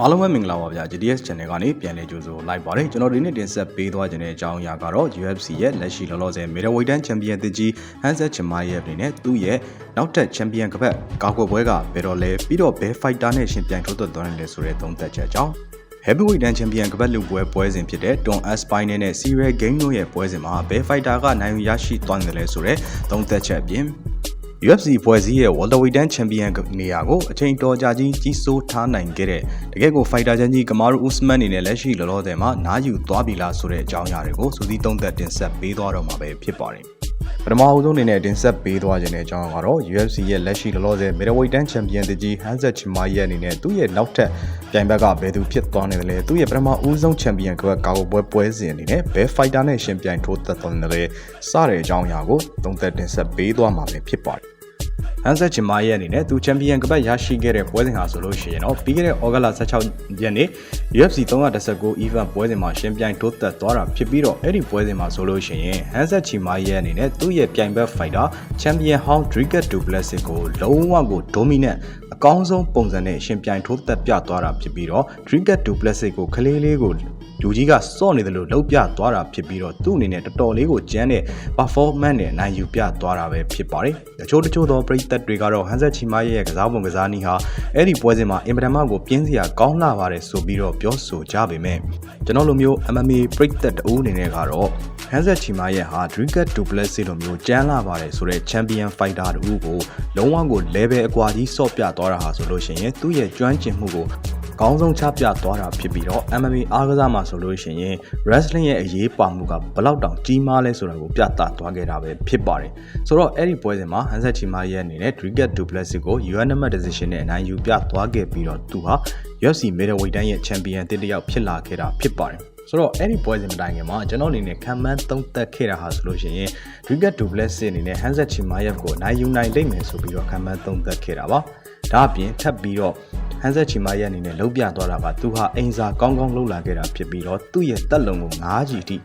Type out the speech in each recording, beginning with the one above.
အားလုံးပဲမင်္ဂလာပါဗျာ GDS Channel ကနေပြန်လည်ကြိုဆိုလိုက်ပါတယ်ကျွန်တော်ဒီနေ့တင်ဆက်ပေးသွားခြင်းတဲ့အကြောင်းအရာကတော့ UFC ရဲ့လက်ရှိလောလောဆယ် Middleweight ချန်ပီယံတစ်ကြီး Hansa Chimaev အနေနဲ့သူ့ရဲ့နောက်ထပ်ချန်ပီယံကပတ်ကာကွယ်ပွဲကဘယ်တော့လဲပြီးတော့ဘယ် fighter နဲ့ရှင်ပြိုင်ထိုးသွက်သွားနိုင်လဲဆိုတဲ့သုံးသပ်ချက်အကြောင်း Heavyweight တန်းချန်ပီယံကပတ်လူပွဲပွဲစဉ်ဖြစ်တဲ့ Don Aspinall နဲ့ Cyril Gane တို့ရဲ့ပွဲစဉ်မှာဘယ် fighter ကနိုင်ယူရရှိသွားတယ်လဲဆိုတဲ့သုံးသပ်ချက်အပြင် UFC ဖွဲ့စည်းရဲ့ welterweight တန်းချန်ပီယံနေရာကိုအချိန်တော်ကြာကြီးကြီးစိုးထားနိုင်ခဲ့တဲ့တကယ့်ကို fighter ချန်ကြီးကမာရူဥစမန်အနေနဲ့လက်ရှိလောလောဆယ်မှာနားယူသွားပြီလားဆိုတဲ့အကြောင်းအရာတွေကိုစူးစီးသုံးသပ်တင်ဆက်ပေးသွားတော့မှာပဲဖြစ်ပါတယ်ပထမအဆုံးအနေနဲ့တင်ဆက်ပေးသွားခြင်းတဲ့အကြောင်းကတော့ UFC ရဲ့လက်ရှိလောလောဆယ် middleweight တန်းချန်ပီယံတကြီး Hansa Chimaev အနေနဲ့သူ့ရဲ့နောက်ထပ်ပြိုင်ဘက်ကဘယ်သူဖြစ်သွားနေတယ်လဲသူ့ရဲ့ပထမဦးဆုံးချန်ပီယံကဘက်ကာကိုပွဲပွဲစဉ်အနေနဲ့ဘယ် fighter နဲ့ရှင်ပြိုင်ထိုးသက်သွားနေတယ်လဲစတဲ့အကြောင်းအရာကိုသုံးသပ်တင်ဆက်ပေးသွားမှာပဲဖြစ်ပါတယ် ဟန်ဆက်ချင်မာရဲ့အနေနဲ့သူချန်ပီယံကပတ်ရရှိခဲ့တဲ့ပွဲစဉ်ဟာဆိုလို့ရှိရင်တော့ပြီးခဲ့တဲ့ဩဂတ်လ16ရက်နေ့ UFC 319 event ပွဲစဉ်မှာရှင်ပြိုင်ထိုးသက်သွားတာဖြစ်ပြီးတော့အဲ့ဒီပွဲစဉ်မှာဆိုလို့ရှိရင်ဟန်ဆက်ချီမာရဲ့အနေနဲ့သူ့ရဲ့ပြိုင်ဘက်ဖိုက်တာချန်ပီယံဟောင်း Dricus Duplessis ကိုလုံးဝကို dominant အကောင်းဆုံးပုံစံနဲ့ရှင်ပြိုင်ထိုးသက်ပြသွားတာဖြစ်ပြီးတော့ Dricus Duplessis ကိုခလေးလေးကို လူကြီးကစော့နေတယ်လို့လှုပ်ပြသွားတာဖြစ်ပြီးတော့သူ့အနေနဲ့တော်တော်လေးကိုကျန်းတဲ့ performance နဲ့နိုင်ယူပြသွားတာပဲဖြစ်ပါတယ်။တချို့တချို့သောပရိသတ်တွေကတော့ဟန်ဆက်ချီမာရဲ့ကစားပုံကစားနည်းဟာအဲ့ဒီပွဲစဉ်မှာအင်ပဒမကိုပြင်းစရာကောင်းလာပါတယ်ဆိုပြီးတော့ပြောဆိုကြပေမဲ့ကျွန်တော်လိုမျိုး MMA ပရိသတ်တအူးအနေနဲ့ကတော့ဟန်ဆက်ချီမာရဲ့ဟာ Dricus Duplessis လိုမျိုးကျန်းလာပါတယ်ဆိုတဲ့ Champion Fighter တူကိုလုံးဝကို level အကွာကြီးဆော့ပြသွားတာဟာဆိုလို့ရှိရင်သူ့ရဲ့ကျွမ်းကျင်မှုကို ကောင်းဆုံးချပြသွားတာဖြစ်ပြီးတော့ MMA အားကစားမှာဆိုလို့ရှိရင် wrestling ရဲ့အရေးပါမှုကဘလောက်တောင်ကြီးမားလဲဆိုတာကိုပြသသွားခဲ့တာပဲဖြစ်ပါတယ်ဆိုတော့အဲ့ဒီပွဲစဉ်မှာ Hanset Chima ရဲ့အနေနဲ့ Dricus Duplessis ကို unanimous decision နဲ့အနိုင်ယူပြသွားခဲ့ပြီးတော့သူဟာ UFC middleweight တန်းရဲ့ champion တစ်တစ်ယောက်ဖြစ်လာခဲ့တာဖြစ်ပါတယ်ဆိုတော့အဲ့ဒီပွဲစဉ်မတိုင်ခင်မှာကျွန်တော်အနေနဲ့ခံမှန်းသုံးသပ်ခဲ့တာဟာဆိုလို့ရှိရင် Dricus Duplessis အနေနဲ့ Hanset Chimaev ကိုနိုင်ယူနိုင်လိမ့်မယ်ဆိုပြီးတော့ခံမှန်းသုံးသပ်ခဲ့တာပါဒါအပြင်ထပ်ပြီးတော့ ဟန်ဆက်ချီမာရဲ့အနေနဲ့လှုပ်ပြသွားတာကသူဟာအိမ်စာကောင်းကောင်းလှုပ်လာခဲ့တာဖြစ်ပြီးတော့သူ့ရဲ့တက်လုံကို9ကြီးထိ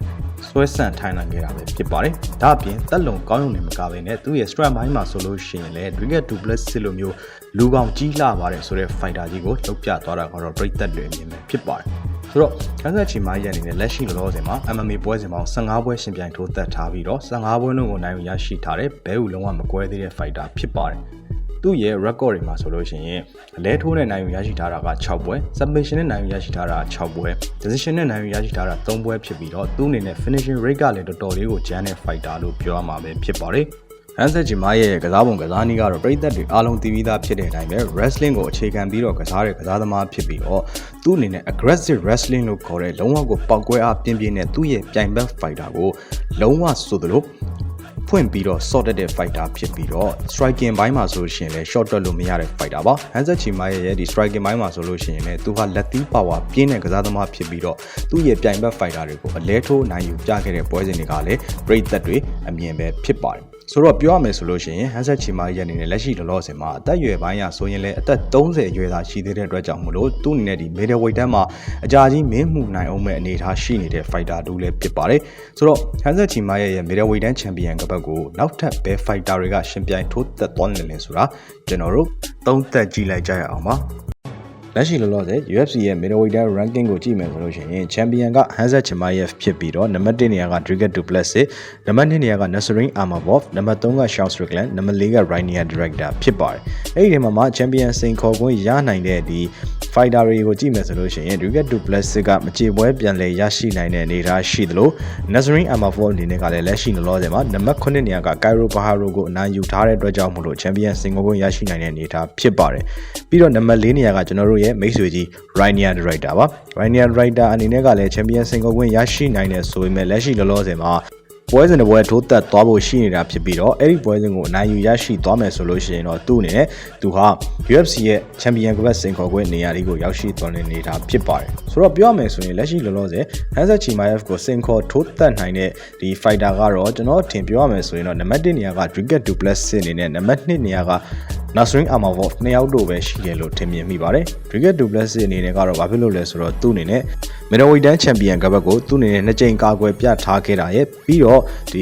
ဆွဲဆန့်ထိုင်နိုင်ခဲ့တာပဲဖြစ်ပါတယ်။ဒါအပြင်တက်လုံကောင်းရုံနဲ့မကဘဲနဲ့သူ့ရဲ့ strap ဘိုင်းမှာဆိုလို့ရှိရင်လည်း Drigger Duplessis လိုမျိုးလူကောင်ကြီးလှပါတယ်ဆိုတဲ့ fighter ကြီးကိုလှုပ်ပြသွားတာကတော့ပြိသက်တွေအမြင်ပဲဖြစ်ပါတယ်။ဆိုတော့ဟန်ဆက်ချီမာရဲ့အနေနဲ့လက်ရှိလောလောဆယ်မှာ MMA ပွဲစဉ်ပေါင်း15ပွဲရှင်ပြိုင်ထိုးသက်ထားပြီးတော့15ပွဲလုံးကိုနိုင်ယူရရှိထားတဲ့ဘဲဦးလုံးဝမကွဲသေးတဲ့ fighter ဖြစ်ပါတယ်။ သူ့ရဲ့ record တွေမှာဆိုလို့ရှိရင်အလဲထိုးနဲ့နိုင်ယူရရှိထားတာက6ပွဲ submission နဲ့နိုင်ယူရရှိထားတာ6ပွဲ decision နဲ့နိုင်ယူရရှိထားတာ3ပွဲဖြစ်ပြီးတော့သူ့အနေနဲ့ finishing rate ကလည်းတော်တော်လေးကိုကျန်းတဲ့ fighter လို့ပြောရမှာပဲဖြစ်ပါတယ်ဟန်ဆက်ဂျီမာရဲ့ကစားပုံကစားနည်းကတော့ပြည်သက်တွေအားလုံးသိပြီးသားဖြစ်တဲ့အတိုင်းပဲ wrestling ကိုအခြေခံပြီးတော့ကစားတဲ့ကစားသမားဖြစ်ပြီးတော့သူ့အနေနဲ့ aggressive wrestling လို့ခေါ်တဲ့လုံးဝကိုပောက်ကွဲအားပြင်းပြင်းနဲ့သူ့ရဲ့ပြိုင်ဘက် fighter ကိုလုံးဝဆိုသလို ဖွင့်ပြီးတော့ short တက်တဲ့ fighter ဖြစ်ပြီးတော့ striking ဘိုင်းမှာဆိုရှင်လည်း short တက်လို့မရတဲ့ fighter ပါဟန်ဆက်ချီမာရဲ့ဒီ striking ဘိုင်းမှာဆိုလို့ရှိရင်လည်းသူကလက်သီး power ပြင်းတဲ့ကစားသမားဖြစ်ပြီးတော့သူ့ရဲ့ပြိုင်ဘက် fighter တွေကိုအလဲထိုးနိုင်ယူပြခဲ့တဲ့ပွဲစဉ်တွေကလည်းပြိသက်တွေအမြင်ပဲဖြစ်ပါတယ် ဆိုတော့ပြောရမယ်ဆိုလို့ရှိရင်ဟန်ဆက်ချီမာရဲ့အနေနဲ့လက်ရှိလောလောဆယ်မှာအသက်အရွယ်ပိုင်းရဆိုရင်လည်းအသက်30အရွယ်သာရှိသေးတဲ့အတွက်ကြောင့်မလို့သူ့အနေနဲ့ဒီ middleweight တန်းမှာအကြာကြီးမင်းမှုနိုင်အောင်မဲ့အနေအထားရှိနေတဲ့ fighter တူလည်းဖြစ်ပါတယ်ဆိုတော့ဟန်ဆက်ချီမာရဲ့ middleweight တန်း champion ကပတ်ကိုနောက်ထပ်ဘယ် fighter တွေကရှင်ပြိုင်ထိုးသက်သွားနေလဲဆိုတာကျွန်တော်တို့သုံးသပ်ကြည့်လိုက်ကြရအောင်ပါ လက်ရှိလောလောဆယ် UFC ရဲ့ middleweight ranking ကိုကြည့်မယ်ဆိုလို့ရှိရင် champion က Hansa Chimaev ဖြစ်ပြီးတော့နံပါတ်1နေရာက Dricus Duplessis နံပါတ်2နေရာက Nasrin Amavov နံပါတ်3က Sean Strickland နံပါတ်4က Rainier Director ဖြစ်ပါတယ်အဲ့ဒီထဲမှာမှ champion စိန်ခေါ်ခွင့်ရနိုင်တဲ့ဒီ fighter တွေကိုကြည့်မယ်ဆိုလို့ရှိရင် Dricus Duplessis ကမကြေပွဲပြန်လဲရရှိနိုင်တဲ့အနေအထားရှိသလို Nasrin Amavov အနေနဲ့ကလည်းလက်ရှိလောလောဆယ်မှာနံပါတ်9နေရာက Cairo Baharo ကိုအနိုင်ယူထားတဲ့အတွက်ကြောင့်မို့လို့ champion စိန်ခေါ်ခွင့်ရရှိနိုင်တဲ့အနေအထားဖြစ်ပါတယ်ပြီးတော့နံပါတ်4နေရာကကျွန်တော်တို့ရဲ့မိတ်ဆွေကြီး Rainier Director ပါ Rainier Director အနေနဲ့ကလည်း champion စိန်ခေါ်ခွင့်ရရှိနိုင်တဲ့ဆိုပေမဲ့လက်ရှိလောလောဆယ်မှာပွဲစဉ်တစ်ပွဲထိုးသက်သွားဖို့ရှိနေတာဖြစ်ပြီးတော့အဲ့ဒီပွဲစဉ်ကိုအနိုင်ယူရရှိသွားမယ်ဆိုလို့ရှိရင်တော့သူ့အနေနဲ့သူဟာ UFC ရဲ့ချန်ပီယံကပတ်စင်ခေါ်ခွင့်နေရာလေးကိုရောက်ရှိသွားတဲ့နေတာဖြစ်ပါတယ်ဆိုတော့ပြောရမယ်ဆိုရင်လက်ရှိလောလောဆယ် Hansa Chimaev ကိုစင်ခေါ်ထိုးသက်နိုင်တဲ့ဒီ fighter ကတော့ကျွန်တော်ထင်ပြောရမယ်ဆိုရင်တော့နံပါတ်1နေရာက Dricus Duplessis အနေနဲ့နံပါတ်2နေရာက Nasrin Amavov နှစ်ယောက်တို့ပဲရှိတယ်လို့ထင်မြင်မိပါတယ်။ Dricus Duplessis အနေနဲ့ကတော့ဘာဖြစ်လို့လဲဆိုတော့သူ့အနေနဲ့ middleweight တန်းချန်ပီယံကပတ်ကိုသူ့အနေနဲ့နှစ်ကြိမ်ကာကွယ်ပြထားခဲ့တာရဲ့ပြီးတော့ဒီ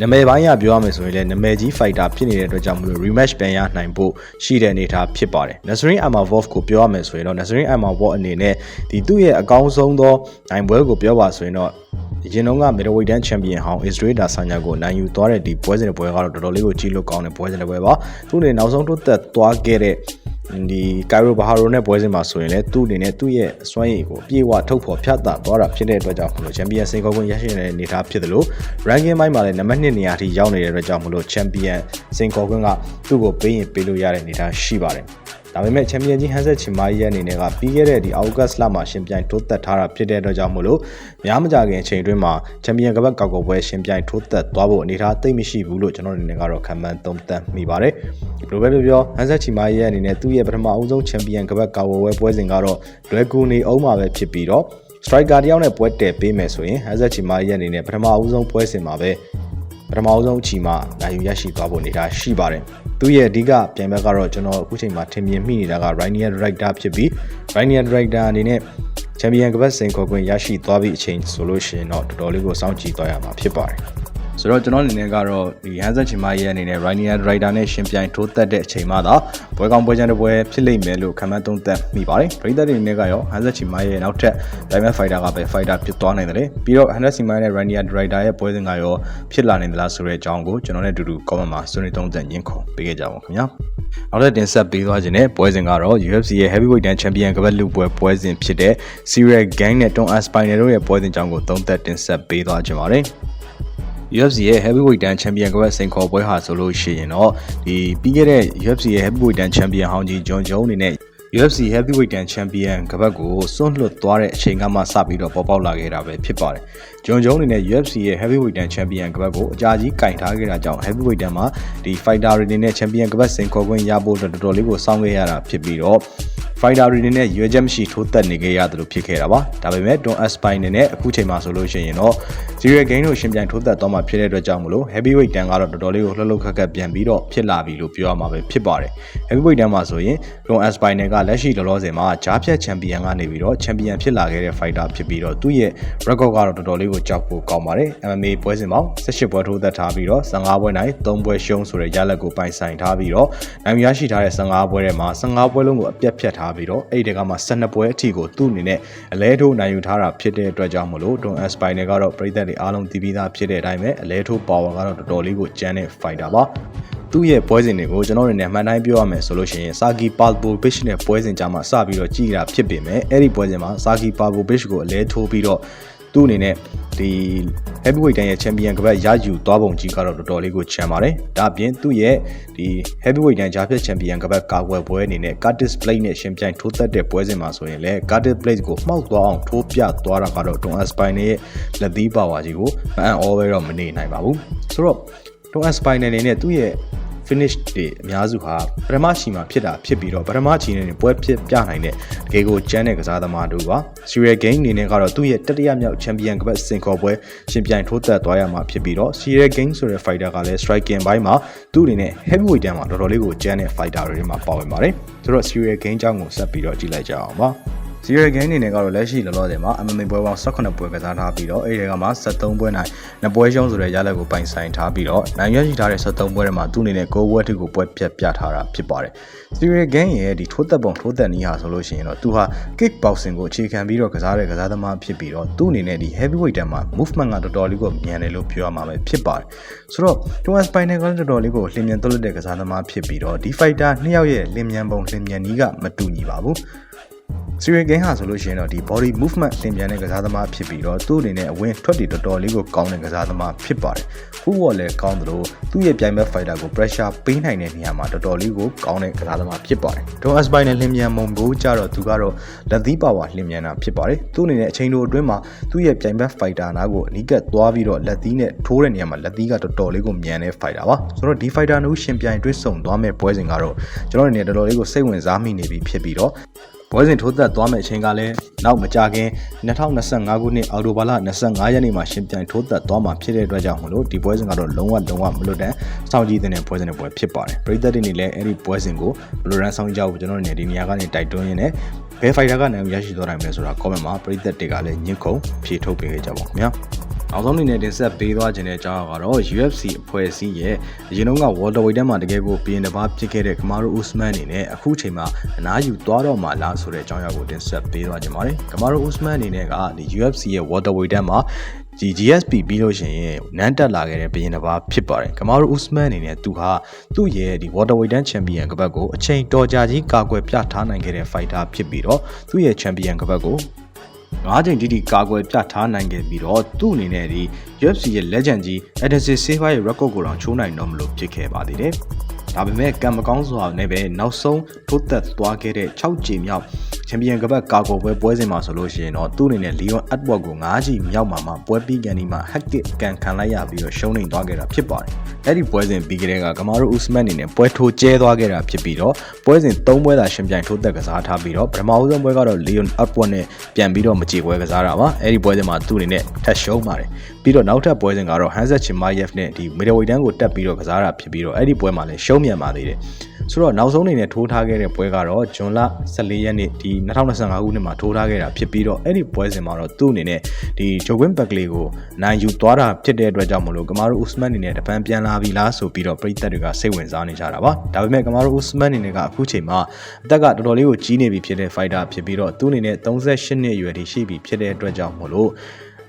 နာမည်ပိုင်းရပြောရမယ်ဆိုရင်လည်းနာမည်ကြီး fighter ဖြစ်နေတဲ့အတွက်ကြောင့်မလို့ rematch ပြန်ရနိုင်ဖို့ရှိတဲ့အနေအထားဖြစ်ပါတယ် Nasrin Amavov ကိုပြောရမယ်ဆိုရင်တော့ Nasrin Amavov အနေနဲ့ဒီသူ့ရဲ့အကောင်းဆုံးသောနိုင်ပွဲကိုပြောပါဆိုရင်တော့ရင်တော့က middleweight တန်း champion ဟောင်း Israel Adesanya ကိုနိုင်ယူသွားတဲ့ဒီပွဲစဉ်ပွဲကတော့တော်တော်လေးကိုကြီးလို့ကောင်းတဲ့ပွဲစဉ်ပွဲပါသူ့အနေနောက်ဆုံးတိုးသက်သွားခဲ့တဲ့ ဒီကာရိုဘာဟာရိုနဲ့ပွဲစဉ်မှာဆိုရင်လည်းသူ့အနေနဲ့သူ့ရဲ့စွမ်းရည်ကိုအပြည့်အဝထုတ်ဖော်ဖြတ်တာသွားတာဖြစ်တဲ့အတွက်ကြောင့်မလို့ချန်ပီယံစင်ကောခွင့်ရရှိနေတဲ့အနေအထားဖြစ်တယ်လို့ ranking ပိုင်းမှာလည်းနံပါတ်1နေရာထိရောက်နေတဲ့အတွက်ကြောင့်မလို့ချန်ပီယံစင်ကောခွင့်ကသူ့ကိုပေးရင်ပေးလို့ရတဲ့အနေအထားရှိပါတယ် ဒါပေမဲ့ချန်ပီယံကြီးဟန်ဆက်ချီမာကြီးရဲ့အနေနဲ့ကပြီးခဲ့တဲ့ဒီအောက်ဂတ်လမှာရှင်ပြိုင်ထိုးသက်ထားတာဖြစ်တဲ့အတွက်ကြောင့်မို့လို့များမကြခင်အချိန်အတွင်းမှာချန်ပီယံကပတ်ကောက်ကောက်ပွဲရှင်ပြိုင်ထိုးသက်သွားဖို့အနေအထားသိမ့်မရှိဘူးလို့ကျွန်တော်အနေနဲ့ကတော့ခံမှန်းသုံးသပ်မိပါတယ်ဘယ်လိုပဲပြောပြောဟန်ဆက်ချီမာကြီးရဲ့အနေနဲ့သူ့ရဲ့ပထမအဦးဆုံးချန်ပီယံကပတ်ကောက်ပွဲပွဲစဉ်ကတော့လွယ်ကူနေအောင်မှာပဲဖြစ်ပြီးတော့ striker တယောက်နဲ့ပွဲတည်ပေးမယ်ဆိုရင်ဟန်ဆက်ချီမာကြီးရဲ့အနေနဲ့ပထမအဦးဆုံးပွဲစဉ်မှာပဲပထမအဆုံးအချိန်မှာနိုင်ယူရရှိသွားဖို့နေတာရှိပါတယ်။ သူရဲ့အဓိကပြိုင်ဘက်ကတော့ကျွန်တော်အခုချိန်မှာထင်မြင်မိနေတာက Rainier Director ဖြစ်ပြီး Rainier Director အနေနဲ့ချန်ပီယံကပတ်စင်ခေါ်ခွင့်ရရှိသွားပြီးအချိန်ဆိုလို့ရှိရင်တော့တော်တော်လေးကိုစောင့်ကြည့်သွားရမှာဖြစ်ပါတယ်။ ဆိုတော့ကျွန်တော်အနေနဲ့ကတော့ဒီဟန်ဆက်ချီမာရဲ့အနေနဲ့ Rainier Rider နဲ့ရှင်ပြိုင်ထိုးသက်တဲ့အချိန်မှသာပွဲကောင်းပွဲချမ်းတစ်ပွဲဖြစ်လိမ့်မယ်လို့ခန့်မှန်းသုံးသပ်မိပါတယ်။ပရိသတ်တွေအနေနဲ့ကရောဟန်ဆက်ချီမာရဲ့နောက်ထပ် Diamond Fighter ကပဲ Fighter ဖြစ်သွားနိုင်တယ်။ပြီးတော့ဟန်ဆက်ချီမာနဲ့ Rainier Rider ရဲ့ပွဲစဉ်ကရောဖြစ်လာနိုင်သလားဆိုတဲ့အကြောင်းကိုကျွန်တော်နဲ့အတူတူ comment မှာဆွေးနွေးသုံးသပ်ရင်းခုန်ပေးခဲ့ကြပါဦးခင်ဗျာ။နောက်ထပ်တင်ဆက်ပေးသွားခြင်းနဲ့ပွဲစဉ်ကတော့ UFC ရဲ့ Heavyweight တန်း Champion ကပတ်လူပွဲပွဲစဉ်ဖြစ်တဲ့ Cyril Gang နဲ့ Tom Aspinall တို့ရဲ့ပွဲစဉ်ကြောင်းကိုသုံးသပ်တင်ဆက်ပေးသွားခြင်းပါတယ်။ UFC ရဲ့ heavyweight တန်း champion ကပတ်စိန်ခေါ်ပွဲဟာဆိုလို့ရှိရင်တော့ဒီပြီးခဲ့တဲ့ UFC ရဲ့ heavyweight တန်း champion ဟောင်းကြီး John Jones အနေနဲ့ UFC heavyweight တန်း champion ကပတ်ကိုစွန့်လွတ်သွားတဲ့အချိန်ကမှစပြီးတော့ပေါ်ပေါက်လာခဲ့တာပဲဖြစ်ပါတယ်။ John Jones အနေနဲ့ UFC ရဲ့ heavyweight တန်း champion ကပတ်ကိုအကြာကြီးကင်ထားခဲ့တာကြောင့် heavyweight တန်းမှာဒီ fighter တွေအနေနဲ့ champion ကပတ်စိန်ခေါ်ခွင့်ရဖို့တော်တော်လေးကိုစောင့်ခဲ့ရတာဖြစ်ပြီးတော့ fighter တွေနဲ့ရွေးချက်မရှိထိုးသက်နေခဲ့ရတယ်လို့ဖြစ်ခဲ့တာပါဒါပေမဲ့ Don Aspine နေနဲ့အခုချိန်မှာဆိုလို့ရှိရင်တော့ Zero Gain တို့ရှင်ပြိုင်ထိုးသက်သွားမှဖြစ်တဲ့အတွက်ကြောင့်မလို့ Heavyweight တန်းကတော့တော်တော်လေးကိုလှုပ်လှုပ်ခက်ခက်ပြန်ပြီးတော့ဖြစ်လာပြီလို့ပြောရမှာပဲဖြစ်ပါတယ် Heavyweight တန်းမှာဆိုရင် Don Aspine ကလက်ရှိလောလောဆယ်မှာဂျားဖြတ်ချန်ပီယံကနေပြီးတော့ချန်ပီယံဖြစ်လာခဲ့တဲ့ fighter ဖြစ်ပြီးတော့သူ့ရဲ့ record ကတော့တော်တော်လေးကိုကြောက်ဖို့ကောင်းပါတယ် MMA ပွဲစဉ်ပေါင်း18ပွဲထိုးသက်ထားပြီးတော့15ပွဲနိုင်3ပွဲရှုံးဆိုတဲ့ရလဒ်ကိုပိုင်ဆိုင်ထားပြီးတော့နိုင်ရရှိထားတဲ့15ပွဲထဲမှာ15ပွဲလုံးကိုအပြတ်ဖြတ်ထားပြီးတော့အဲ့ဒီကမှ12ပွဲအထိကိုသူ့အနေနဲ့အလဲထိုးနိုင်ယူထားတာဖြစ်တဲ့အတွက်ကြောင့်မလို့ Don Aspine ကတော့ပြည်သက်တွေအားလုံးသိပြီးသားဖြစ်တဲ့အတိုင်းပဲအလဲထိုး power ကတော့တော်တော်လေးကိုကျန်းတဲ့ fighter ပါသူ့ရဲ့ပွဲစဉ်တွေကိုကျွန်တော်တို့နဲ့မှန်တိုင်းပြောရမယ်ဆိုလို့ရှိရင် Saki Pavlovich နဲ့ပွဲစဉ်ကြားမှာစပြီးတော့ကြည်တာဖြစ်ပေမဲ့အဲ့ဒီပွဲစဉ်မှာ Saki Pavlovich ကိုအလဲထိုးပြီးတော့ သူ့အနေနဲ့ဒီ heavyweight တန်းရဲ့ champion ကပတ်ရယူသွားပုံကြီးကတော့တော်တော်လေးကိုချမ်းပါတယ်။ဒါအပြင်သူ့ရဲ့ဒီ heavyweight တန်းဂျာဖြတ် champion ကပတ်ကာကွယ်ပွဲအနေနဲ့ Curtis Blade နဲ့ရှင်ပြိုင်ထိုးသက်တဲ့ပွဲစဉ်မှာဆိုရင်လည်း Curtis Blade ကိုမှောက်သွားအောင်ထိုးပြသွားတာကတော့ Don Aspine ရဲ့လက်သီးပါဝါကြီးကိုမအံ့ဩပဲတော့မနေနိုင်ပါဘူး။ဆိုတော့ Don Aspine အနေနဲ့သူ့ရဲ့ finish တွေအများစုဟာပထမရှိမှာဖြစ်တာဖြစ်ပြီးတော့ပထမချီနေပွဲဖြစ်ပြနိုင်တဲ့တကယ်ကိုကျန်းတဲ့ကစားသမားတို့ပါ Serial Game အနေနဲ့ကတော့သူ့ရဲ့တတိယမြောက်ချန်ပီယံကပတ်စင်ခေါ်ပွဲရှင်ပြိုင်ထိုးသက်သွားရမှာဖြစ်ပြီးတော့ Serial Game ဆိုတဲ့ fighter ကလည်း striking ဘိုင်းမှာသူ့အနေနဲ့ heavyweight တန်းမှာတော်တော်လေးကိုကျန်းတဲ့ fighter တွေမှာပါဝင်ပါတယ်ဆိုတော့ Serial Game ကြောင်းကိုဆက်ပြီးတော့ကြည့်လိုက်ကြအောင်ပါ Zero Gain အနေနဲ့ကတော့လက်ရှိလောလောဆယ်မှာ MMA ပွဲပေါင်း18ပွဲကစားထားပြီးတော့အဲ့ဒီကမှ73ပွဲနိုင်နှစ်ပွဲရှုံးဆိုတဲ့ရလဒ်ကိုပိုင်ဆိုင်ထားပြီးတော့နိုင်ရရှိထားတဲ့73ပွဲထဲမှာသူ့အနေနဲ့9ပွဲထိကိုပွဲပြတ်ပြထားတာဖြစ်ပါတယ်။ Zero Gain ရဲ့ဒီထိုးသက်ပုံထိုးသက်နည်းဟာဆိုလို့ရှိရင်တော့သူဟာ kick boxing ကိုအခြေခံပြီးတော့ကစားတဲ့ကစားသမားဖြစ်ပြီးတော့သူ့အနေနဲ့ဒီ heavyweight တန်းမှာ movement ကတော်တော်လေးကိုမြန်တယ်လို့ပြောရမှာပဲဖြစ်ပါတယ်။ဆိုတော့ Thomas Spinal ကလည်းတော်တော်လေးကိုလျင်မြန်သွတ်လက်တဲ့ကစားသမားဖြစ်ပြီးတော့ဒီ fighter နှစ်ယောက်ရဲ့လျင်မြန်ပုံလျင်မြန်နည်းကမတူညီပါဘူး။ Serial Game ဟာဆိုလို့ရှိရင်တော့ဒီ body movement သင်ပြန်တဲ့ကစားသမားဖြစ်ပြီးတော့သူ့အနေနဲ့အဝင်ထွက်တွေတော်တော်လေးကိုကောင်းတဲ့ကစားသမားဖြစ်ပါတယ်။ Football လည်းကောင်းသလိုသူ့ရဲ့ပြိုင်ဘက် fighter ကို pressure ပေးနိုင်တဲ့နေရာမှာတော်တော်လေးကိုကောင်းတဲ့ကစားသမားဖြစ်ပါတယ်။ Don Aspine နဲ့လင်မြန်မုံကိုကြတော့သူကတော့လက်သီးပါဝါလင်မြန်တာဖြစ်ပါတယ်။သူ့အနေနဲ့အချိန်တိုအတွင်းမှာသူ့ရဲ့ပြိုင်ဘက် fighter နာကိုအနီးကပ်သွားပြီးတော့လက်သီးနဲ့ထိုးတဲ့နေရာမှာလက်သီးကတော်တော်လေးကိုမြန်တဲ့ fighter ပါ။ဆိုတော့ဒီ fighter တို့ရှင်ပြိုင်တွဲဆုံသွားမဲ့ပွဲစဉ်ကတော့ကျွန်တော်အနေနဲ့တော်တော်လေးကိုစိတ်ဝင်စားမိနေပြီဖြစ်ပြီးတော့ ပွဲစဉ်ထိုးသက်သွားမယ့်အချိန်ကလည်းနောက်မကြခင်2025ခုနှစ်အောက်တိုဘာလ25ရက်နေ့မှာရှင်ပြိုင်ထိုးသက်သွားမှာဖြစ်တဲ့အတွက်ကြောင့်မလို့ဒီပွဲစဉ်ကတော့လုံးဝလုံးဝမလွတ်တမ်းစောင့်ကြည့်တဲ့ပွဲစဉ်တွေပွဲဖြစ်ပါတယ်ပရိသတ်တွေနေလည်းအဲ့ဒီပွဲစဉ်ကိုဘယ်လိုရန်ဆောင်ကြဖို့ကျွန်တော်တို့နေဒီနေရာကနေတိုက်တွန်းရင်းနဲ့ဘယ်ဖိုင်တာကနိုင်ရရှိသွားနိုင်မလဲဆိုတာ comment မှာပရိသတ်တွေကလည်းညှစ်ခုံဖြေထုတ်ပေးခဲ့ကြပါဦးခင်ဗျာ နောက်ဆုံးအနေနဲ့တင်ဆက်ပေးသွားခြင်းတဲ့အကြောင်းအရာကတော့ UFC အဖွဲ့အစည်းရဲ့အရင်တုန်းက welterweight တန်းမှာတကယ်ကိုပြင်တစ်ပါးဖြစ်ခဲ့တဲ့ကမာရို Usman အနေနဲ့အခုချိန်မှာအနားယူသွားတော့မှလားဆိုတဲ့အကြောင်းအရာကိုတင်ဆက်ပေးသွားခြင်းပါတယ်ကမာရို Usman အနေနဲ့ကဒီ UFC ရဲ့ welterweight တန်းမှာဒီ GSP ပြီးလို့ရှိရင်နန်းတက်လာခဲ့တဲ့ဘရင်တစ်ပါးဖြစ်ပါတယ်ကမာရို Usman အနေနဲ့သူဟာသူ့ရဲ့ဒီ welterweight တန်း champion ကပတ်ကိုအချိန်တော်ကြာကြီးကာကွယ်ပြထားနိုင်ခဲ့တဲ့ fighter ဖြစ်ပြီးတော့သူ့ရဲ့ champion ကပတ်ကို ၅ချိန်တိတိကာကွယ်ပြထားနိုင်ခဲ့ပြီးတော့သူ့အနေနဲ့ဒီ UFC ရဲ့ legend ကြီး Edson Silva ရဲ့ record ကိုတော့ချိုးနိုင်တော့မလို့ဖြစ်ခဲ့ပါသေးတယ်။ ဒါပေမဲ့ကံမကောင်းစွာနဲ့ပဲနောက်ဆုံးထိုးသက်သွားခဲ့တဲ့6ချိန်မြောက်ချန်ပီယံကပတ်ကာကိုပွဲပွဲစဉ်မှာဆိုလို့ရှိရင်တော့သူ့အနေနဲ့ Leon Edward ကို9ချိန်မြောက်မှာမှပွဲပြီးကန်ဒီမှာ hack ကန်ခံလိုက်ရပြီးတော့ရှုံးနေသွားခဲ့တာဖြစ်ပါတယ်။အဲ့ဒီပွဲစဉ်ပြီးကြတဲ့ကကမာရို Usman အနေနဲ့ပွဲထိုးကျဲသွားခဲ့တာဖြစ်ပြီးတော့ပွဲစဉ်3ပွဲသာရှင်ပြိုင်ထိုးသက်ကစားထားပြီးတော့ပထမဦးဆုံးပွဲကတော့ Leon Edward နဲ့ပြန်ပြီးတော့မကြေပွဲကစားတာပါ။အဲ့ဒီပွဲစဉ်မှာသူ့အနေနဲ့ထပ်ရှုံးပါတယ်။ပြီးတော့နောက်ထပ်ပွဲစဉ်ကတော့ Hansa Chimaev နဲ့ဒီ middleweight တန်းကိုတက်ပြီးတော့ကစားတာဖြစ်ပြီးတော့အဲ့ဒီပွဲမှာလည်းရှုံးမြန်ပါသေးတယ်။ဆိုတော့နောက်ဆုံးအနေနဲ့ထိုးထားခဲ့တဲ့ပွဲကတော့ဂျွန်လ14ရက်နေ့ဒီ2025ခုနှစ်မှာထိုးထားခဲ့တာဖြစ်ပြီးတော့အဲ့ဒီပွဲစဉ်မှာတော့သူ့အနေနဲ့ဒီဂျိုကွင်းဘက်ကလေးကိုနိုင်ယူသွားတာဖြစ်တဲ့အတွက်ကြောင့်မလို့ကမာရိုဥစမန်အနေနဲ့တပန်းပြန်လာပြီလားဆိုပြီးတော့ပြည်သက်တွေကစိတ်ဝင်စားနေကြတာပါဒါပေမဲ့ကမာရိုဥစမန်အနေနဲ့ကအခုချိန်မှာအသက်ကတော်တော်လေးကိုကြီးနေပြီဖြစ်တဲ့ fighter ဖြစ်ပြီးတော့သူ့အနေနဲ့38နှစ်အရွယ်ထိရှိပြီဖြစ်တဲ့အတွက်ကြောင့်မလို့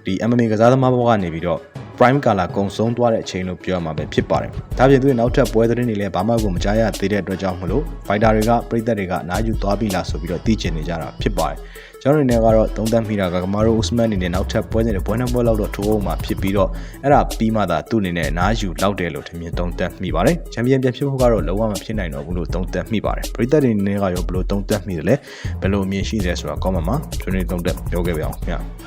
ဒီ MMA ကစားသမားဘဝကနေပြီးတော့ prime color ကုံဆုံးသွားတဲ့အချိန်လို့ပြောရမှာပဲဖြစ်ပါတယ်။ဒါပြင်သူရဲ့နောက်ထပ်ပွဲသတင်းတွေလည်းဘာမှကိုမကြားရသေးတဲ့အတွက်ကြောင့်မလို့ fighter တွေကပြည်သက်တွေကနားယူသွားပြီလားဆိုပြီးတော့သိချင်နေကြတာဖြစ်ပါတယ်။ကျွန်တော်အနေနဲ့ကတော့သုံးသပ်မိတာကကမာရို Usman အနေနဲ့နောက်ထပ်ပွဲစဉ်တွေပွဲနှပွဲလောက်တော့ထိုးအောင်မှာဖြစ်ပြီးတော့အဲ့ဒါပြီးမှသာသူ့အနေနဲ့နားယူလောက်တယ်လို့ထင်မြင်သုံးသပ်မိပါတယ်။ချန်ပီယံပြန်ဖြစ်ဖို့ကတော့လုံးဝမဖြစ်နိုင်တော့ဘူးလို့သုံးသပ်မိပါတယ်။ပြည်သက်တွေအနေနဲ့ကရောဘယ်လိုသုံးသပ်မိတယ်လဲဘယ်လိုအမြင်ရှိတယ်ဆိုတာ comment မှာဆွေးနွေးသုံးသပ်ပြောခဲ့ပါအောင်ခင်ဗျာ။